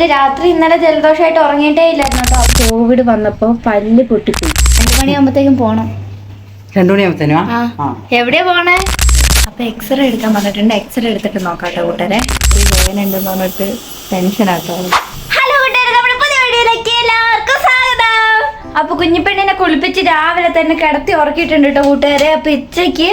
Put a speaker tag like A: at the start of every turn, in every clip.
A: രാത്രി ഇന്നലെ ജലദോഷമായിട്ട് ഉറങ്ങിയിട്ടേ ഇല്ലായിരുന്നു കേട്ടോ. കോവിഡ് വന്നപ്പോ പല്ല് പൊട്ടിപ്പോയി. രണ്ടു മണിയാകുമ്പോഴത്തേക്കും പോണം.
B: രണ്ടു മണിയാകുമ്പത്തേനോ
A: എവിടെയാ പോണേ? അപ്പൊ എക്സ്റേ എടുക്കാൻ പറഞ്ഞിട്ടുണ്ട്. എക്സ്റേ എടുത്തിട്ട് നോക്കാട്ടോ കൂട്ടരെ ഈ വേദന ഉണ്ടെന്ന് പറഞ്ഞിട്ട് ടെൻഷൻ ആട്ടോ. ഹലോ കൂട്ടുകാരെ നമ്മുടെ പുതിയ വീഡിയോയിലേക്ക് എല്ലാവർക്കും സ്വാഗതം. അപ്പൊ കുഞ്ഞിപ്പെണ്ണിനെ കുളിപ്പിച്ച് രാവിലെ തന്നെ കിടത്തി ഉറക്കിയിട്ടുണ്ട് കേട്ടോ കൂട്ടുകാരെ. അപ്പൊ ഇച്ചയ്ക്ക്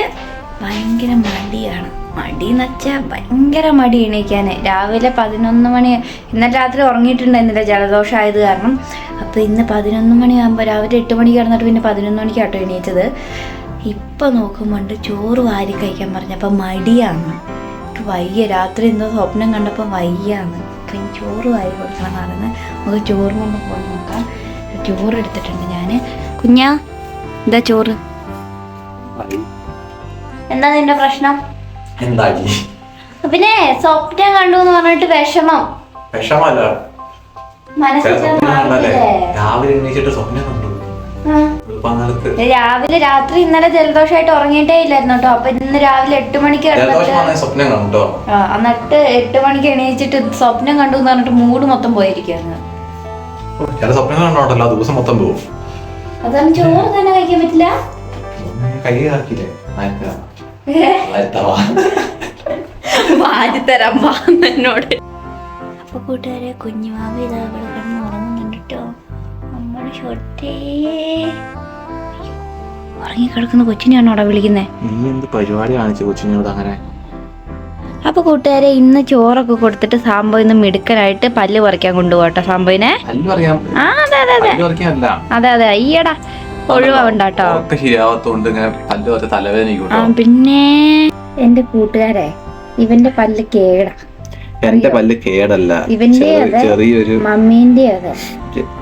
A: ഭയങ്കര മടിയാണ്. മടി എന്ന് വെച്ചാൽ ഭയങ്കര മടി എണീക്കാൻ. രാവിലെ പതിനൊന്ന് മണി ഇന്നലെ രാത്രി ഉറങ്ങിയിട്ടുണ്ടായിരുന്നില്ല ജലദോഷം ആയത് കാരണം. അപ്പോൾ ഇന്ന് പതിനൊന്ന് മണിയാകുമ്പോൾ രാവിലെ എട്ട് മണിക്ക് കിടന്നിട്ട് പിന്നെ പതിനൊന്ന് മണിക്ക് കേട്ടോ എണീറ്റത്. ഇപ്പം നോക്കുമ്പോണ്ട് ചോറ് വാരി കഴിക്കാൻ പറഞ്ഞപ്പോൾ മടിയാണ്. എനിക്ക് വയ്യ. രാത്രി എന്തോ സ്വപ്നം കണ്ടപ്പോൾ വയ്യാണ്. അപ്പം ഇനി ചോറ് വാരി കൊടുക്കണം പറയുന്നത് നമുക്ക് ചോറ് കൊണ്ട് പോയി നോക്കാം. ചോറ് എടുത്തിട്ടുണ്ട് ഞാൻ കുഞ്ഞാ എന്താ ചോറ്? എന്താ നിന്റെ പ്രശ്നം?
C: എന്താക്കി?
A: പിന്നെ സ്വപ്നം കണ്ടു എന്ന് പറഞ്ഞിട്ട് വിഷമം.
C: വിഷമല്ല? രാവിലെ എണീച്ചിട്ട് സ്വപ്നം കണ്ടു.
A: രാവിലെ രാത്രി ഇന്നലെ ജലദോഷമായിട്ട് ഉറങ്ങിയിട്ടേ ഇല്ലായിരുന്നു കേട്ടോ. അപ്പൊ ഇന്ന് രാവിലെ എട്ട് മണിക്ക് എന്നിട്ട് എട്ട് മണിക്ക് എണീച്ചിട്ട് സ്വപ്നം കണ്ടു എന്ന് പറഞ്ഞിട്ട് മൂഡ് മൊത്തം പോയിരിക്കുകയാണ്.
C: ചില സ്വപ്നം കണ്ടോണ്ടല്ലോ ദിവസം മൊത്തം പോകും
A: അതാണ് ചോറ് തന്നെ കഴിക്കാൻ പറ്റില്ല?
C: കൈ ആക്കിയില്ലേ
A: വാരിത്തരാൻ എന്നോട്. അപ്പൊ കൂട്ടുകാരെ കുഞ്ഞുമാവ് ഇതാ ഇവിടെ കിടന്ന് ഉറങ്ങുന്നുണ്ട് കേട്ടോ. നമ്മുടെ ഷൊട്ടേ. ഉറങ്ങി കിടക്കുന്ന കൊച്ചിനെയാണോ അവിടെ വിളിക്കുന്നത്
C: നീ എന്ത് പരിപാടി കാണിച്ചു കൊച്ചിനോട് അങ്ങനെ?
A: അപ്പൊ കൂട്ടുകാരെ ഇന്ന് ചോറൊക്കെ കൊടുത്തിട്ട് സാമ്പോ ഇന്ന് മിടുക്കനായിട്ട് പല്ല് പറിക്കാൻ കൊണ്ടുപോകട്ടെ സാമ്പോയിനെ
C: പറയാം
A: ആ അതെ അതെ അതെ. അതെ അതെ അയ്യടാ.
C: ഒക്കെ ശരിയാവാത്തോണ്ട് ഇങ്ങനെ പല്ല് പറിച്ച തലവേദന
A: പിന്നെ എന്റെ കൂട്ടുകാരെ ഇവന്റെ പല്ല് കേടാ.
C: എന്റെ പല്ല് കേടല്ല.
A: ഇവന്റെ
C: ചെറിയ-
A: അതെ
C: ചെറിയൊരു
A: മമ്മീന്റെ അതെ.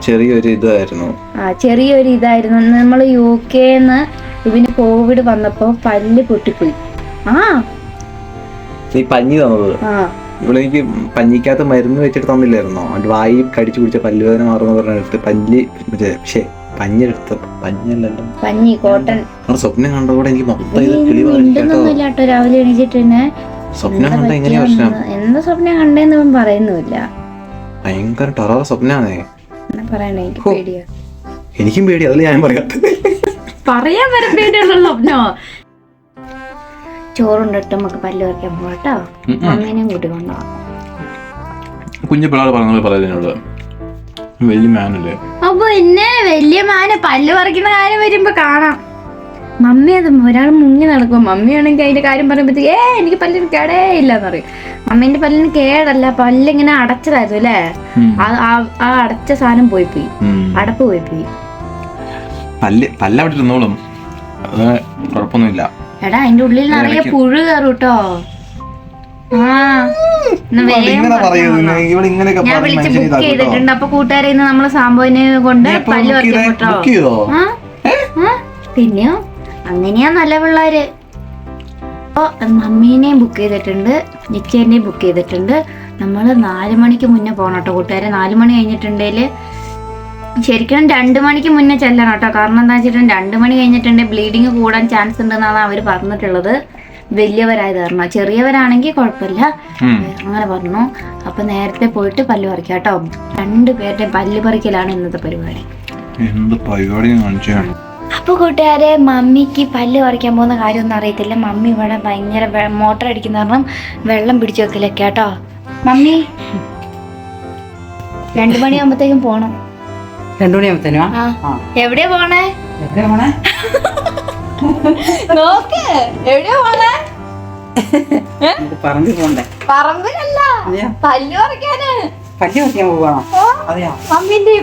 C: ചെറിയൊരു ഇതായിരുന്നു.
A: ആ ചെറിയൊരു ഇതായിരുന്നു. നമ്മൾ യു കെന്ന് ഇവന് കോവിഡ് വന്നപ്പോ പല്ല് പൊട്ടിപ്പോയി. ആ.
C: നീ പഞ്ഞി തന്നത്?
A: ആ.
C: പഞ്ഞിക്കാത്ത എനിക്ക് പഞ്ഞിക്കകത്ത് മരുന്ന് വെച്ചിട്ട് തന്നില്ലായിരുന്നോ? അവന്റെ വായി കടിച്ചു കുടിച്ച പല്ലുവേദന മാറുന്ന പറഞ്ഞെടുത്ത് പല്ല് മറ്റേ പക്ഷേ പഞ്ഞെടുത്ത പഞ്ഞല്ലല്ലോ
A: പഞ്ഞി കോട്ടൺ.
C: സ്വപ്നം കണ്ടതോടെ എനിക്ക് മൊത്തം ഇത്
A: നീ
C: കിളി കേട്ടോ.
A: മിണ്ടുന്നൊന്നുമില്ല കേട്ടോ. രാവിലെ എണീച്ചിട്ട് തന്നെ
C: സ്വപ്നം കണ്ട എങ്ങനെയാ പ്രശ്നം?
A: പറ്റിയെന്ന് എന്ത് സ്വപ്നം കണ്ടെന്ന് ഇവൻ പറയുന്നുമില്ല.
C: ഭയങ്കര ടെറർ സ്വപ്നാണേ.
A: എന്നാ പറയണേ എനിക്ക്
C: ഹോ.
A: പേടിയാ.
C: എനിക്കും പേടി അതിൽ ഞാൻ പറയാത്തത്
A: പറയാൻ വരെ പേടിയുള്ള സ്വപ്നോ? ചോറുണ്ടിട്ട് നമുക്ക് പല്ല് വയ്ക്കാൻ പോകട്ടോ അമ്മേനെയും കൂട്ടി കൊണ്ടുപോകാം
C: കുഞ്ഞു പിള്ളേർ പറഞ്ഞ പോലെ പറയുന്നതിനോട് വലിയ മാനല്ലേ?
A: അപ്പൊ എന്നെ വലിയ മാന പല്ല് പറിക്കുന്ന കാര്യം വരുമ്പോ കാണാം. മമ്മി അത് ഒരാൾ മുങ്ങി നടക്കും. മമ്മിയാണെങ്കിൽ അതിന്റെ കാര്യം പറയുമ്പോഴത്തേക്ക് ഏ എനിക്ക് പല്ലിന് കേടേ ഇല്ലെന്ന് പറയും. മമ്മീന്റെ പല്ലിന് കേടല്ല പല്ലിങ്ങനെ അടച്ചതായിരുന്നു അല്ലേ? ആ- അടച്ച സാധനം പോയി പോയി അടപ്പ് പോയി പോയി
C: പല്ല് പല്ല് അവിടെ ഇരുന്നോളും കുഴപ്പമൊന്നുമില്ല.
A: എടാ അതിന്റെ ഉള്ളിൽ നിറയെ പുഴു കയറും
C: ഇങ്ങനെ
A: പറഞ്ഞോ.
C: പറയുന്നത് ഇവിടെ ഇങ്ങനെയൊക്കെ
A: ഞാൻ
C: പറഞ്ഞ്
A: വിളിച്ച്
C: മനുഷ്യനെ
A: ബുക്ക് ചെയ്തിട്ടുണ്ട്. അപ്പൊ കൂട്ടുകാരെ ഇന്ന് നമ്മൾ സാമ്പോനെ കൊണ്ട്
C: നീ എപ്പോ
A: പല്ല്
C: book
A: പറിക്കാൻ
C: ചെയ്തേ?
A: കേട്ടോ.
C: book ചെയ്തോ?
A: ആ? ആ? പിന്നെയോ? അങ്ങനെയാ നല്ല പിള്ളേര്. അപ്പൊ മമ്മീനെയും ബുക്ക് ചെയ്തിട്ടുണ്ട് നിച്ചേനെയും ബുക്ക് ചെയ്തിട്ടുണ്ട്. നമ്മൾ നാല് മണിക്ക് മുന്നേ പോകണം കേട്ടോ കൂട്ടുകാരെ. നാല് മണി കഴിഞ്ഞിട്ടുണ്ടെങ്കിൽ ശരിക്കും രണ്ട് മണിക്ക് മുന്നേ ചെല്ലണം കേട്ടോ. കാരണം എന്താ വെച്ചിട്ടുണ്ടെങ്കിൽ രണ്ട് മണി കഴിഞ്ഞിട്ടുണ്ടെങ്കിൽ ബ്ലീഡിങ് കൂടാൻ ചാൻസ് ഉണ്ടെന്നാണ് അവർ പറഞ്ഞിട്ടുള്ളത്. വലിയവരായത് കാരണം. ചെറിയവരാണെങ്കിൽ കുഴപ്പമില്ല. അങ്ങനെ പറഞ്ഞു. അപ്പൊ നേരത്തെ പോയിട്ട് പല്ല് പറിക്കാം കേട്ടോ. രണ്ടുപേരുടെ പല്ല് പറിക്കലാണ് ഇന്നത്തെ പരിപാടി.
C: എന്ത് പരിപാടി കാണിച്ചാണ്
A: അപ്പൊ കൂട്ടുകാരെ മമ്മിക്ക് പല്ല് പറിക്കാൻ പോകുന്ന കാര്യമൊന്നും അറിയത്തില്ല. മമ്മി ഇവിടെ ഭയങ്കര മോട്ടർ അടിക്കുന്ന കാരണം വെള്ളം പിടിച്ചു വെക്കലൊക്കെ കേട്ടോ. മമ്മി രണ്ടു മണിയാകുമ്പത്തേക്കും പോണം.
B: രണ്ടു
A: ആ. എവിടെയാ പോണേ?
B: എവിടെ പോണേ?
A: നോക്ക് എവിടെയാ പോണേ?
B: പറമ്പിൽ പോണ്ടേ?
A: പറമ്പിലല്ല പല്ലു പറിക്കാന്.
B: പല്ലു പറിക്കാൻ പോവാണോ? അതെയോ?
A: മമ്മിന്റെ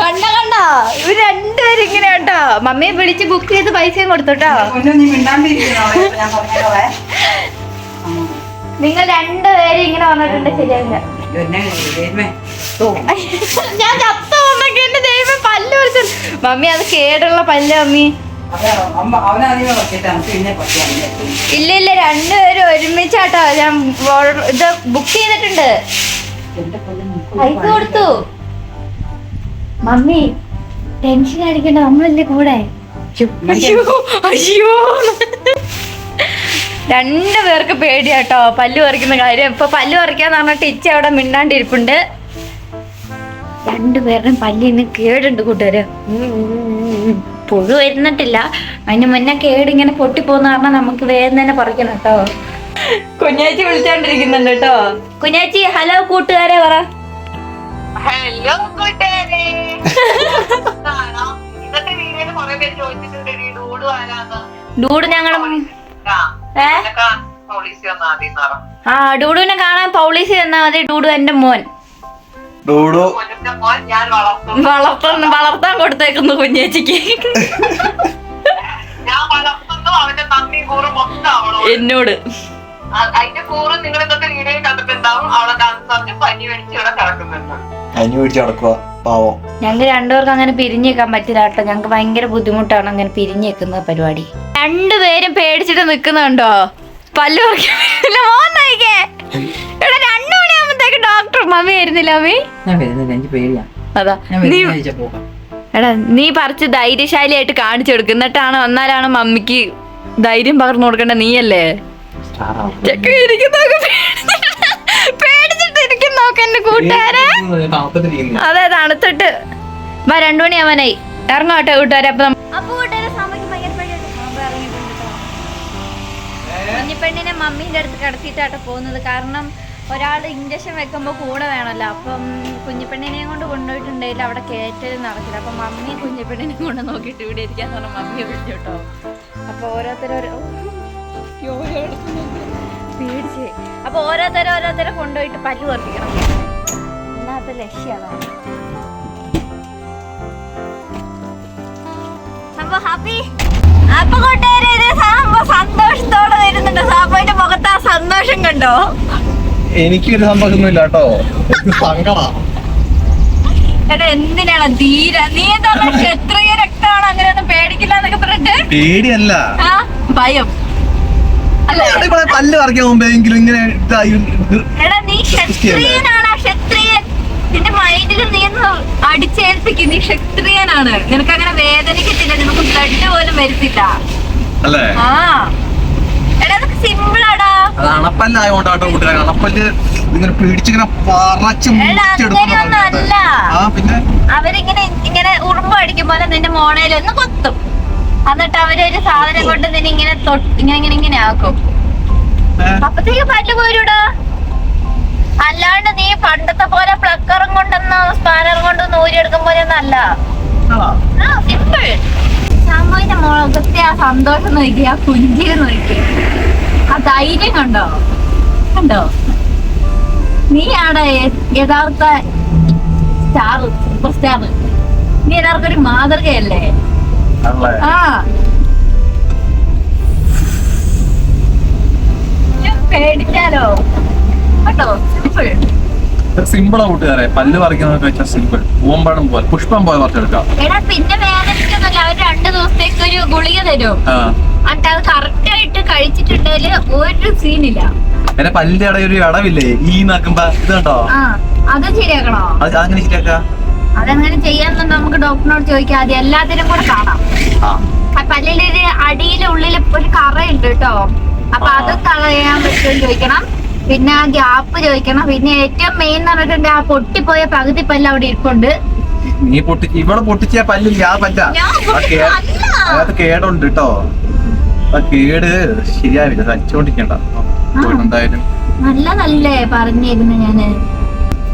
A: കണ്ട കണ്ട? ഇവർ രണ്ടുപേരും ഇങ്ങനെ കേട്ടോ മമ്മിയെ വിളിച്ച് ബുക്ക് ചെയ്ത് പൈസയും കൊടുത്തോട്ടോ നിങ്ങൾ രണ്ടുപേരും ഇങ്ങനെ വന്നിട്ടുണ്ട് ശരിയാവില്ല ഞാൻ പല്ല് പറിച്ചു മമ്മി അത് കേടുള്ള പല്ല് മമ്മി. ഇല്ല ഇല്ല രണ്ടുപേരും ഒരുമിച്ചാട്ടോ. ഞാൻ ഇത് ബുക്ക് ചെയ്തിട്ടുണ്ട്. പൈസ കൊടുത്തു. മമ്മി ടെൻഷൻ അടിക്കണ്ട നമ്മളല്ലേ കൂടെ. അയ്യോ രണ്ടു പേർക്ക് പേടിയാട്ടോ പല്ല് പറിക്കുന്ന കാര്യം. ഇപ്പൊ പല്ല് പറിക്കാന്ന് പറഞ്ഞിട്ട് ഇച്ച അവിടെ മിണ്ടാണ്ടിരിപ്പുണ്ട്. രണ്ടുപേരുടെയും പല്ലിന് കേടുണ്ട് കൂട്ടുകാര്. പുഴു വരുന്നിട്ടില്ല. അതിന് മുന്നേ കേട് ഇങ്ങനെ പൊട്ടിപ്പോന്ന് പറഞ്ഞാൽ നമുക്ക് വേഗം തന്നെ പറിക്കണം കേട്ടോ. കുഞ്ഞാച്ചി വിളിച്ചോണ്ടിരിക്കുന്നുണ്ട് കേട്ടോ. കുഞ്ഞാച്ചി ഹലോ കൂട്ടുകാരെ പറ.
D: ഹലോ കൂട്ടുകാരെ. ആണോ? ഇന്നത്തെ വീഡിയോയിൽ കുറെ പേര് ചോദിച്ചിട്ടുണ്ട് ഈ ഡൂഡു ആരാന്ന്?
A: ഡൂഡ്.
D: ആ
A: ഡൂഡുവിനെ കാണാൻ പൗളീസി തന്നാ മതി. ഡൂഡു എന്റെ മോൻ.
C: ഡൂഡു.
D: വളർത്തുന്നു ഞാൻ വളർത്തും
A: വളർത്താൻ വളർത്താൻ കൊടുത്തേക്കുന്നു കുഞ്ഞേച്ചിക്ക് എന്നോട്.
D: അതിന്റെ കൂറും നിങ്ങൾ ഇന്നത്തെ വീഡിയോയിൽ കണ്ടിട്ടുണ്ടാവും അവളെ പനി ഇവിടെ കിടക്കുന്നുണ്ട്.
C: പിടിച്ച് പാവം.
A: ഞങ്ങൾക്ക് രണ്ടുപേർക്കും അങ്ങനെ പിരിഞ്ഞു നിൽക്കാൻ പറ്റില്ല കേട്ടോ. ഞങ്ങൾക്ക് ഭയങ്കര ബുദ്ധിമുട്ടാണ് അങ്ങനെ പിരിഞ്ഞു നിൽക്കുന്ന പരിപാടി. രണ്ടുപേരും പേടിച്ചിട്ട് നിൽക്കുന്നുണ്ടോ? പല്ലു മോൻ നയിക്കേ എടാ മമ്മി വരുന്നില്ല മമ്മി?
B: ഞാൻ വരുന്നില്ല എനിക്ക് പേടിയാ.
A: അതാ.
B: ഞാൻ
A: നീ എടാ നീ പറിച്ച് ധൈര്യശാലിയായിട്ട് കാണിച്ചു കൊടുക്കും. എന്നിട്ടാണ് വന്നാലാണ് മമ്മിക്ക് ധൈര്യം പകർന്നു കൊടുക്കേണ്ട നീയല്ലേ? ചെക്ക ഇരിക്കുന്നതൊക്കെ പേടിച്ചിട്ട് പേടിച്ചിട്ട് ഇരിക്കുന്ന നോക്ക് എന്റെ കൂട്ടുകാരെ. അതെ തണുത്തിട്ട്. വാ രണ്ടു മണിയാവാനായി. ഇറങ്ങോട്ടെ കൂട്ടുകാരെ അപ്പൊ അപ്പൊ കൂട്ടുകാരെ മമ്മീന്റെ അടുത്ത് കടത്തിയിട്ടാട്ടോ പോകുന്നത്. കാരണം ഒരാൾ ഇഞ്ചക്ഷൻ വെക്കുമ്പോൾ കൂടെ വേണമല്ലോ അപ്പം കുഞ്ഞിപ്പെണ്ണിനെയും കൊണ്ട് കൊണ്ടുപോയിട്ടുണ്ടെങ്കിൽ അവിടെ കയറ്റൽ നടക്കില്ല. അപ്പം മമ്മി കുഞ്ഞിപ്പെണ്ണിനെ കൊണ്ട് നോക്കിയിട്ട് ഇവിടെ ഇരിക്കാൻ പറഞ്ഞ മമ്മി വിളിച്ചു കേട്ടോ. അപ്പോൾ ഓരോരുത്തരോരോ പേടിച്ച്. ഓരോരുത്തരും ഓരോരുത്തരെ കൊണ്ടുപോയിട്ട് പല്ല് വർപ്പിക്കണം എന്നാത്ത ലക്ഷ്യമാണ് ഹാപ്പി? അപ്പൊ കൂട്ടുകാരെ സന്തോഷത്തോടെ വരുന്നുണ്ട്. സാപ്പോയിന്റെ മുഖത്ത് ആ സന്തോഷം കണ്ടോ?
C: എനിക്കൊരു ഒരു കേട്ടോ സങ്കടാ.
A: എടാ എന്തിനാണ്? ധീര നീ എന്താ പറഞ്ഞ ക്ഷത്രിയ രക്തമാണ് അങ്ങനെയൊന്നും പേടിക്കില്ല എന്നൊക്കെ പറഞ്ഞിട്ട്?
C: പേടിയല്ല.
A: ആ ഭയം. അല്ലേ?
C: ഇവിടെ പല്ല് പറിക്കാൻ മുമ്പെങ്കിലും ഇങ്ങനെ ഇതായി
A: എടാ നീ ക്ഷത്രിയനാണ് ക്ഷത്രിയൻ. നിന്റെ മൈൻഡിൽ നീ ഒന്ന് അടിച്ചേൽപ്പിക്കും. നീ ക്ഷത്രിയനാണ്. നിനക്ക് അങ്ങനെ വേദനിക്കത്തില്ല. നിനക്ക് ബ്ലഡ് പോലും വരുത്തില്ല.
C: അല്ലേ?
A: ആ. എടാ അതൊക്കെ സിമ്പിൾ
C: അത് അണപ്പല്ലായോണ്ടാട്ടോ കൂട്ടുകാരെ അണപ്പല്ല് ഇങ്ങനെ പിടിച്ചിങ്ങനെ പറച്ച്
A: അല്ല.
C: ആ പിന്നെ?
A: അവരിങ്ങനെ ഇങ്ങനെ ഉറുമ്പ് അടിക്കും പോലെ നിന്റെ മോണയിൽ ഒന്ന് കൊത്തും. എന്നിട്ട് അവരൊരു സാധനം കൊണ്ട് നിന്നെ ഇങ്ങനെ ഇങ്ങനെ ഇങ്ങനെ ഇങ്ങനെ ആക്കും. അപ്പത്തേക്ക് പല്ല് പോരൂടാ? അല്ലാണ്ട് നീ പണ്ടത്തെ പോലെ പ്ലക്കറും കൊണ്ടൊന്ന് സ്പാനറും കൊണ്ടൊന്നും ഊരിയെടുക്കും പോലെ ഒന്നല്ല സിമ്പിൾ സാമൂഹിന്റെ മുഖത്തെ ആ സന്തോഷം നോക്കി ആ പുഞ്ചിരി നോക്കി. ആ ധൈര്യം കണ്ടോ? കണ്ടോ? നീയാണ് യഥാർത്ഥ സ്റ്റാർ സൂപ്പർ സ്റ്റാർ നീ എല്ലാവർക്കും ഒരു മാതൃകയല്ലേ? ആ. ഞാൻ പേടിച്ചാലോ? കേട്ടോ സിമ്പിൾ
C: സിമ്പിളാ കൂട്ടുകാരെ. പല്ല് പറിക്കുന്നതൊക്കെ വെച്ചാൽ സിമ്പിൾ പൂമ്പഴം പോലെ. പുഷ്പം പോലെ പറിച്ചെടുക്കാം.
A: പിന്നെ വേദനിക്കൊന്നുമില്ല അവർ രണ്ടു ദിവസത്തേക്ക് ഒരു ഗുളിക തരും. എന്നിട്ട് അത് കറക്റ്റ് ആയിട്ട് കഴിച്ചിട്ടുണ്ടെങ്കിൽ ഒരു സീനില്ല
C: എന്റെ പല്ലിന്റെ അവിടെ ഒരു അടവില്ലേ? ഈ നോക്കുമ്പോ ഇത് കണ്ടോ
A: അത് ശരിയാക്കണോ?
C: അത് അങ്ങനെ ശരിയാക്ക?
A: അതെങ്ങനെ ചെയ്യാന്നുണ്ട് നമുക്ക് ഡോക്ടറിനോട് ചോദിക്കാം. അത് എല്ലാത്തിനും കൂടെ കാണാം. പല്ലിലൊരു അടിയിലെ ഉള്ളിൽ ഒരു കറയുണ്ട് കേട്ടോ. അപ്പൊ അത് കളയാൻ പറ്റുമെന്ന് ചോദിക്കണം. പിന്നെ ആ ഗ്യാപ്പ് ചോദിക്കണം. പിന്നെ ഏറ്റവും മെയിൻ എന്ന് പറഞ്ഞിട്ടുണ്ട് ആ പൊട്ടിപ്പോയ പകുതി പല്ല് അവിടെ ഇരിപ്പുണ്ട്.
C: നീ പൊട്ടി ഇവിടെ പൊട്ടിച്ച പല്ലില്ല ആ പല്ല. കേടുണ്ട് കേട്ടോ. ആ കേട് ശരിയാവില്ല തച്ചുകൊണ്ടിരിക്കണ്ട എന്തായാലും
A: നല്ലതല്ലേ പറഞ്ഞിരുന്നു ഞാൻ.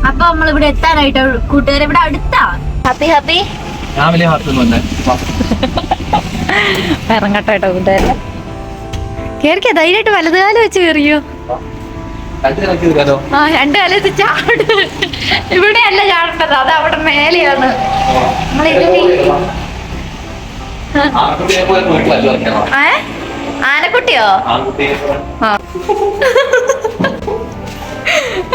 A: അപ്പൊ നമ്മൾ ഇവിടെ എത്താനായിട്ട് കൂട്ടുകാരെ ഇവിടെ അടുത്താ? Happy happy.
C: ഞാൻ വലിയ ഹാർട്ട് വന്നെ.
A: ഇറങ്ങട്ടെ കേട്ടോ കൂട്ടുകാരെ. കേറിക്കോ ധൈര്യമായിട്ട് വലതുകാലം വെച്ച് കയറിയോ ആ രണ്ട് കാലം വെച്ച് ചാട്. ഇവിടെയല്ല ചാടേണ്ടത് അത് അവിടെ മേലെയാണ്. നമ്മളിതിന് ഏ? ആനക്കുട്ടിയോ?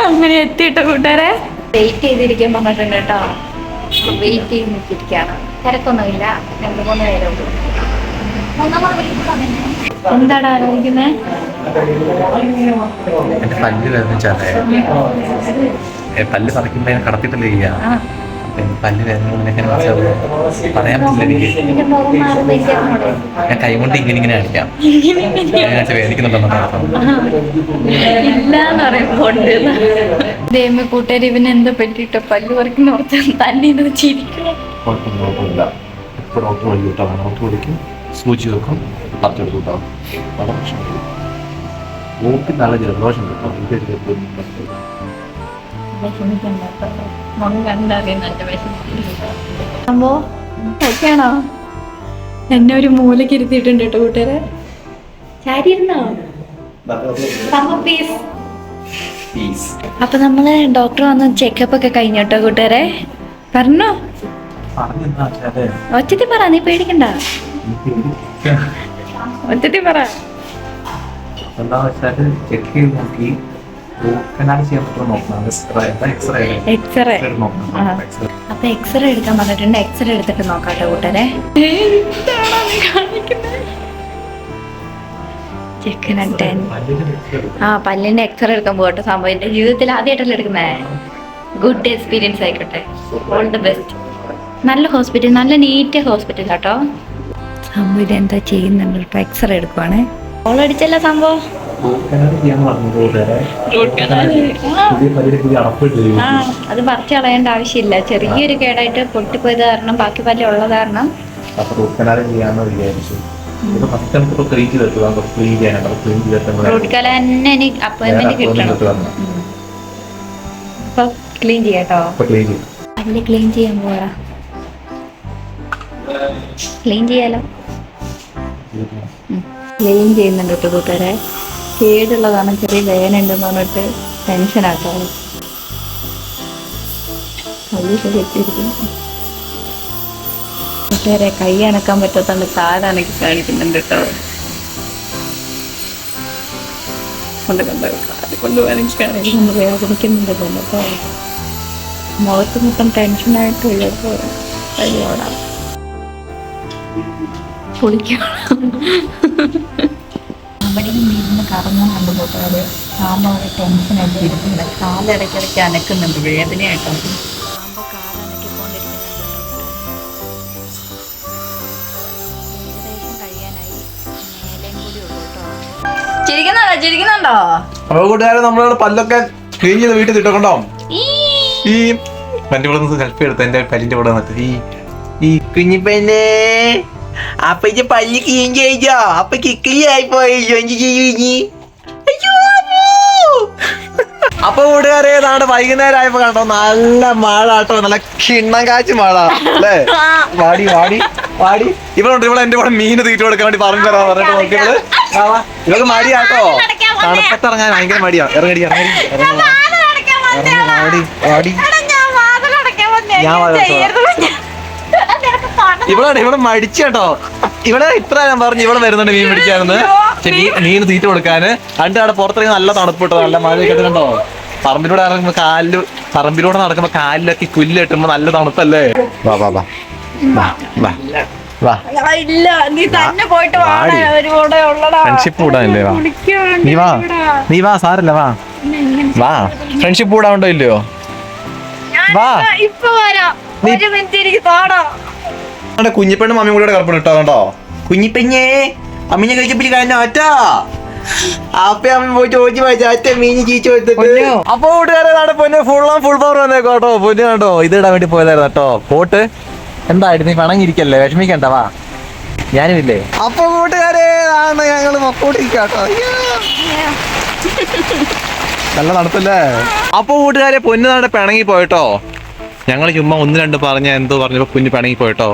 A: അങ്ങനെ എത്തിയിട്ടോ കൂട്ടുകാരെ? വെയിറ്റ് ചെയ്തിരിക്കാൻ പറഞ്ഞിട്ടുണ്ട് കേട്ടോ. വെയിറ്റ് ചെയ്ത് നിൽക്കിരിക്കുകയാണ് തിരക്കൊന്നുമില്ല. രണ്ട് മൂന്ന് പേരേ ഉള്ളൂ. ആലോചിക്കുന്നേ?
C: എന്റെ പല്ല് വേദനിച്ചാലേ പല്ല് പറിക്കുമ്പോ കടത്തിട്ടില്ല
A: ആ.
C: പല്ല് വേദന പറയാൻ പറ്റില്ല എനിക്ക്. ഞാൻ കൈകൊണ്ട് ഇങ്ങനെ ഇങ്ങനെ അടിക്കാം ഞാൻ വേദിക്കുന്നുണ്ടെന്ന്
A: ഇവന് എന്താ പറ്റിട്ടോ പല്ല് പറിക്കുന്ന ഓർത്ത് തന്നെ ഇത്
C: സൂചി വെക്കും. പ്രശ്നമില്ല മൂക്കിൽ നല്ല ജലദോഷം കിട്ടും.
A: വിഷമിക്കണ്ട കണ്ടറിയാം നല്ല. അമ്മോ ഓക്കെയാണോ എന്നെ ഒരു മൂലയ്ക്ക് ഇരുത്തിയിട്ടുണ്ട് കേട്ടോ കൂട്ടുകാരെ. ചാരി ഇരുന്നോ പ്ലീസ്
C: പീസ്
A: അപ്പൊ നമ്മൾ ഡോക്ടർ വന്ന് ചെക്കപ്പ് ഒക്കെ കഴിഞ്ഞു കേട്ടോ കൂട്ടുകാരെ. പറഞ്ഞോ? ഒറ്റത്തി പറ നീ പേടിക്കണ്ട. ഒറ്റത്തി പറ.
C: എന്താ വെച്ചാൽ ചെക്ക് ചെയ്ത് നോക്കി. കനാല് ചെയ്യാൻ നോക്കണം. എക്സ്റേ
A: അപ്പൊ എക്സ്റേ എടുക്കാൻ പറഞ്ഞിട്ടുണ്ട്. എക്സ്റേ എടുത്തിട്ട് നോക്കാട്ടെ കൂട്ടരെ ചെക്കനട്ടൻ ആ പല്ലിന്റെ എക്സ്റേ എടുക്കാൻ പോകട്ടെ സംഭവം. എന്റെ ജീവിതത്തിൽ ആദ്യമായിട്ടല്ലേ എടുക്കുന്നേ. ഗുഡ് എക്സ്പീരിയൻസ് ആയിക്കോട്ടെ. ഓൾ ദ ബെസ്റ്റ് നല്ല ഹോസ്പിറ്റൽ നല്ല നീറ്റ് ഹോസ്പിറ്റൽ കേട്ടോ സംഭവം എന്താ ചെയ്യുന്നുണ്ട് ഇപ്പൊ എക്സ്റേ എടുക്കുവാണേ. ഓൾ അടിച്ചല്ല സംഭവം. അത് പറിച്ചു കളയേണ്ട ആവശ്യമില്ല. ചെറിയൊരു കേടായിട്ട് പൊട്ടിപ്പോയത് കാരണം ബാക്കി പല്ല് ഉള്ളത് കാരണം.
C: റൂട്ട് വിചാരിച്ചു. ഫസ്റ്റ് നമുക്ക് ക്ലീൻ ക്ലീൻ ചെയ്യാനാണ്. ക്ലീൻ
A: റൂട്ട് തന്നെ എനിക്ക് അപ്പോയിന്റ്മെന്റ് കിട്ടണം. ഉം. അപ്പൊ ക്ലീൻ ചെയ്യാട്ടോ?
C: ക്ലീൻ ചെയ്യും.
A: പല്ല് ക്ലീൻ ചെയ്യാൻ പോവാ ക്ലീൻ ചെയ്യാലോ? ക്ലീൻ ചെയ്യുന്നുണ്ട് കേട്ടോ കൂട്ടുകാരെ. കേടുള്ളതാണ് ചെറിയ വേനുണ്ടെന്ന് പറഞ്ഞിട്ട് ശരിയാക്കിയിരിക്കും കൂട്ടുകാരെ കൈ അനക്കാൻ പറ്റാത്തോണ്ട് കാലനക്കി കാണിക്കുന്നുണ്ട് കേട്ടോ. കൊണ്ട് മുഖത്ത് മൊത്തം ടെൻഷനായിട്ട് ഉള്ളപ്പോൾ അവിടെ നിന്ന് കറങ്ങാൻ കണ്ടു കൂട്ടുകാര് പാമ്പ് അവിടെ ടെൻഷനായിട്ട് ഇരിക്കുന്നുണ്ട്. കാലിടയ്ക്കിടയ്ക്ക് അനക്കുന്നുണ്ട് വേദനയായിട്ടോ പാമ്പ് ചിരിക്കുന്നുണ്ടോ? ചിരിക്കുന്നുണ്ടോ?
C: അപ്പോൾ കൂട്ടുകാരെ പല്ലൊക്കെ ക്ലീൻ ചെയ്ത് വീട്ടിൽ ഈ പല്ലിവിടെ നിന്ന് സെൽഫി എടുത്ത് എന്റെ പല്ലിന്റെ കൂടെ നിന്നിട്ട് ഈ ഈ കുഞ്ഞിപ്പന്നെ അപ്പൊ ഇത് പല്ല് ക്ലീൻ ചെയ്തോ? അപ്പൊ പോയല്ലോ എന്ത് ചെയ്യൂ ഇനി അയ്യോ, അമ്മോ. അപ്പൊ കൂട്ടുകാരെ നാട് വൈകുന്നേരം ആയപ്പോ കണ്ടോ നല്ല മഴ കേട്ടോ. നല്ല കിണ്ണം കാച്ച് മഴ അല്ലേ? വാടി വാടി വാടി. ഇവളുണ്ട് ഇവിടെ എന്റെ കൂടെ മീന് തീറ്റ കൊടുക്കാൻ വേണ്ടി പറഞ്ഞു തരാൻ പറഞ്ഞിട്ട് നോക്കി ഇവൾ. ഇവൾക്ക് മടിയാട്ടോ തണുപ്പത്തിറങ്ങാൻ ഭയങ്കര മടിയാ. ഇറങ്ങടി ഇറങ്ങടി ഇറങ്ങി വാടി വാടി. ഞാൻ വാ- ഇവിടെ ഇവിടെ മടിച്ചു കേട്ടോ. ഇവിടെ ഇത്ര ഞാൻ പറഞ്ഞു ഇവിടെ വരുന്നുണ്ട് മീൻ പിടിക്കാനെന്ന്. ശരി മീൻ തീറ്റ കൊടുക്കാന്. രണ്ട് അവിടെ പുറത്തിറങ്ങി നല്ല തണുപ്പ് കിട്ടോ നല്ല മഴ കിട്ടുന്നുണ്ടോ പറമ്പിലൂടെ ഇറങ്ങുമ്പോ കാലിൽ പറമ്പിലൂടെ നടക്കുമ്പോ കാലിലൊക്കെ പുല്ല് കെട്ടുമ്പോ നല്ല തണുപ്പല്ലേ? വാ വാ വാ. വാ വാ. വാ.
A: ഇല്ല നീ തന്നെ പോയിട്ട്
C: വാടി.
A: അവരോടെ ഉള്ളടാ
C: ഫ്രണ്ട്ഷിപ്പ് കൂടാനല്ലേ വാ. നീ വാ. നീ വാ സാരല്ല വാ. വാ. ഫ്രണ്ട്ഷിപ്പ് കൂടാണ്ടോ ഇല്ലയോ? വാ.
A: ഇപ്പൊ വരാം. ഒരു മിനിറ്റ് എനിക്ക് തോടാ
C: അവിടെ കുഞ്ഞിപ്പെണ്ണും അമ്മയും കൂടെ കിടപ്പുണ്ട് കേട്ടോ കണ്ടോ കുഞ്ഞിപ്പെഞ്ഞേ അമ്മീനെ കഴിച്ചപ്പിടി കഴിഞ്ഞ ആറ്റാ. അപ്പൊ അമ്മ പോയി ചോദിച്ചു വായിച്ച അറ്റ മീന് ചീച്ചു കൊടുത്തിട്ട്. അപ്പൊ കൂട്ടുകാരെ നാടെ പൊന്നെ ഫുൾ ഓൺ ഫുൾ പവർ വന്നേക്കോ കേട്ടോ. പൊന്നു കേട്ടോ ഇത് ഇടാൻ വേണ്ടി പോയതായിരുന്നു കേട്ടോ. പോട്ട്. എന്തായിട്ട് നീ പണങ്ങിരിക്കല്ലേ വിഷമിക്കണ്ട വാ. ഞാനുമില്ലേ അപ്പൊ കൂട്ടുകാരെ ആണ് ഞങ്ങൾ മക്കോട്ടിരിക്കാട്ടോ നല്ല നടത്തല്ലേ അപ്പൊ കൂട്ടുകാരെ പൊന്നു നാടെ പിണങ്ങി പോയിട്ടോ. ഞങ്ങൾ ചുമ്മാ ഒന്ന് രണ്ട് പറഞ്ഞ എന്തോ പറഞ്ഞപ്പോ കുഞ്ഞു പിണങ്ങി പോയിട്ടോ?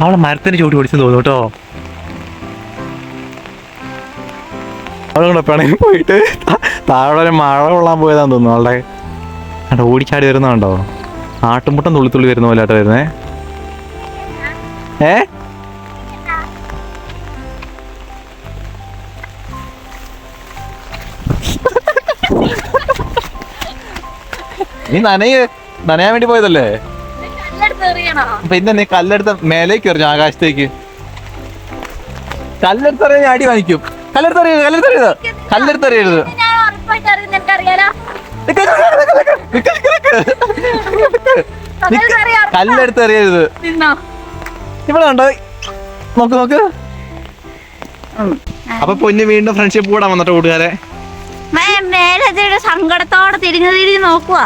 C: അവളെ മരത്തിന് ചൂട്ടി പിടിച്ചു തോന്നു കേട്ടോ. അവളെ പിണങ്ങി പോയിട്ട് താഴെ ഒരു മഴ കൊള്ളാൻ പോയതാന്ന് തോന്നുന്നു അവളുടെ. കണ്ടോ ഓടിച്ചാടി വരുന്നുണ്ടോ ആട്ടുമുട്ടം തുള്ളി തുള്ളി വരുന്ന പോലെ ആട്ടോ വരുന്നേ. ഏ? നീ നനയ നനയാൻ വേണ്ടി പോയതല്ലേ? പിന്നെ നീ കല്ലെടുത്ത മേലേക്ക് എറിഞ്ഞു ആകാശത്തേക്ക്. കല്ലെടുത്തറിയാൻ ഞാൻ അടി വാങ്ങിക്കും. കല്ലെടുത്തറിയത് കല്ലെടുത്തറിയത് കല്ലെടുത്തറിയരുത്.
A: കല്ലെടുത്തറിയരുത്.
C: ഇവിടെ ഉണ്ടോ നോക്ക് നോക്ക്. അപ്പൊ പൊന്ന് വീണ്ടും ഫ്രണ്ട്ഷിപ്പ് കൂടാൻ വന്നിട്ട് കൂട്ടുകാരെ.
A: സങ്കടത്തോടെ തിരിഞ്ഞു തിരിഞ്ഞ് നോക്കുവാ.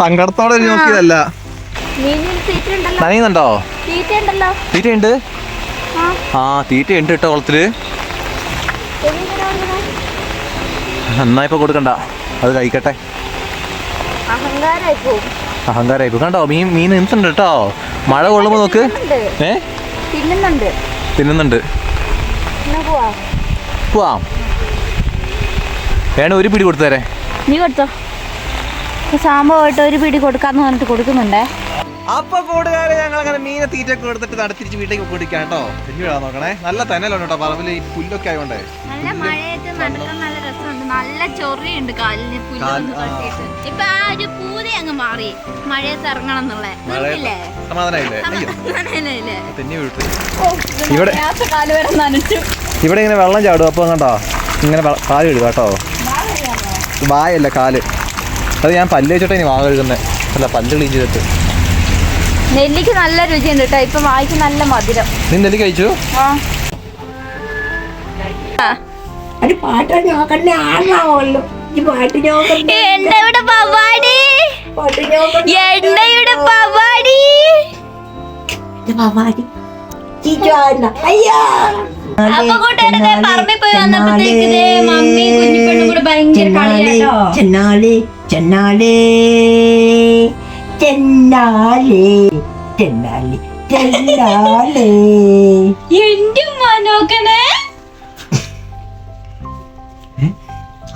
C: സങ്കടത്തോടെ നോക്കിയതല്ല. നനയുന്നുണ്ടോ? തീറ്റയുണ്ട്
A: ആ.
C: തീറ്റയുണ്ട് കേട്ടോ കുളത്തിൽ. നന്നായിപ്പോ? കൊടുക്കണ്ട. അത് കഴിക്കട്ടെ.
A: അഹങ്കാരായി പോവും.
C: അഹങ്കാരായി ഇപ്പൊ കണ്ടോ മീൻ മീൻ നിന്നുണ്ട് കേട്ടോ. മഴ കൊള്ളുമ്പോ നോക്ക്. ഏ?
A: തിന്നുന്നുണ്ട്. പോവാം.
C: വേണ ഒരു പിടി കൊടുത്തേരെ.
A: നീ കൊടുത്തോ. സാമ്പ പോയിട്ട് ഒരു പിടി കൊടുക്കാന്ന് പറഞ്ഞിട്ട് കൊടുക്കുന്നുണ്ടേ.
C: അപ്പൊ കൂട്ടുകാരെ ഞങ്ങൾ അങ്ങനെ മീനെ തീറ്റൊക്കെ കൊടുത്തിട്ട് നടത്തിരിച്ച് വീട്ടിലേക്ക് കൊടുക്കാം കേട്ടോ. തെന്നി വിടാൻ നോക്കണേ. നല്ല തന്നലുണ്ട് കേട്ടോ പറമ്പിൽ ഈ പുല്ലൊക്കെ ആയതുകൊണ്ടേ
A: നല്ല മഴയത്ത് നടക്കാൻ നല്ല രസമുണ്ട്. നല്ല ചൊറിയുണ്ട് കാലിന് പുല്ലൊന്ന്
C: കാൽ- ആ.
A: തട്ടിയിട്ട്. ഇപ്പൊ ആ ഒരു പൂതി അങ്ങ് മാറി. മഴയത്ത് ഇറങ്ങണം എന്നുള്ളേ.
C: സമാധാനായില്ലേ? അയ്യോ.
A: സമാധാനമായില്ലേ?
C: തെന്നി വീട്ടു ഇവിടെ- ഇവിടെ ഇങ്ങനെ വെള്ളം ചാടും. അപ്പൊ കണ്ടോ? ഇങ്ങനെ കാൽ ഇടുക കേട്ടോ. വായല്ല കാൽ. അത് ഞാൻ പല്ല് വെച്ചിട്ട് ഇനി വാ കഴുകുന്നത് അല്ല പല്ല് ക്ലീൻ ചെയ്തിട്ട്.
A: നെല്ലിക്ക് നല്ല രുചിയുണ്ട് കേട്ടോ ഇപ്പൊ വായിക്ക് നല്ല മധുരം.
C: നീ നെല്ലി കഴിച്ചു?
E: പാട്ട് നോക്കണ്ടേ? ഈ പാട്ട് നോക്കണ്ടേ?
A: എന്റെ ഇവിടെ പവാടി. പവാടി.
E: പവാടി. ചെന്നാലേ ചെന്നാലേ. ചെന്നാലേ ചെന്നാലേ ചെന്നാലേ.
A: എന്റെ മനോക്കണേ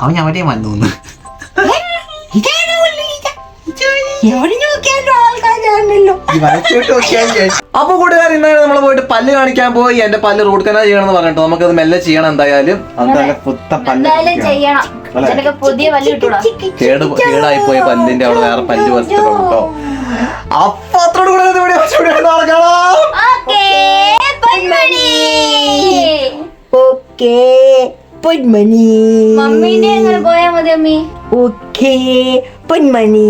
C: അവൻ ഞാൻ മറ്റേ
E: നോക്കിയാലും ആൾക്കാരാണല്ലോ.
C: അപ്പൊ കൂട്ടുകാർ ഇന്നാണ് നമ്മൾ പോയിട്ട് പല്ല് കാണിക്കാൻ പോയി. എന്റെ പല്ല് റോഡ് കനാൽ ചെയ്യണം എന്ന് പറഞ്ഞിട്ട് അത് മെല്ലെ ചെയ്യണം എന്തായാലും. നല്ല പുത്ത പല്ല്
A: എന്തായാലും ചെയ്യണം. പുതിയ പല്ല് കിട്ടൂടാ.
C: കേട് കേടായി പോയ പല്ലിന്റെ അവിടെ വേറെ പല്ല് വസ്ത്രം കേട്ടോ അപ്പൊ അത്രോട് കൂടെ ഇന്നത്തെ വീഡിയോ കുറച്ചുകൂടി നാളെ കാണാം.
A: ഓക്കേ പൊന്മണി.
E: ഓക്കേ പൊന്മണി.
A: മമ്മീന്റെ അങ്ങനെ പോയാ മതി അമ്മി?
E: ഓക്കേ പൊന്മണി.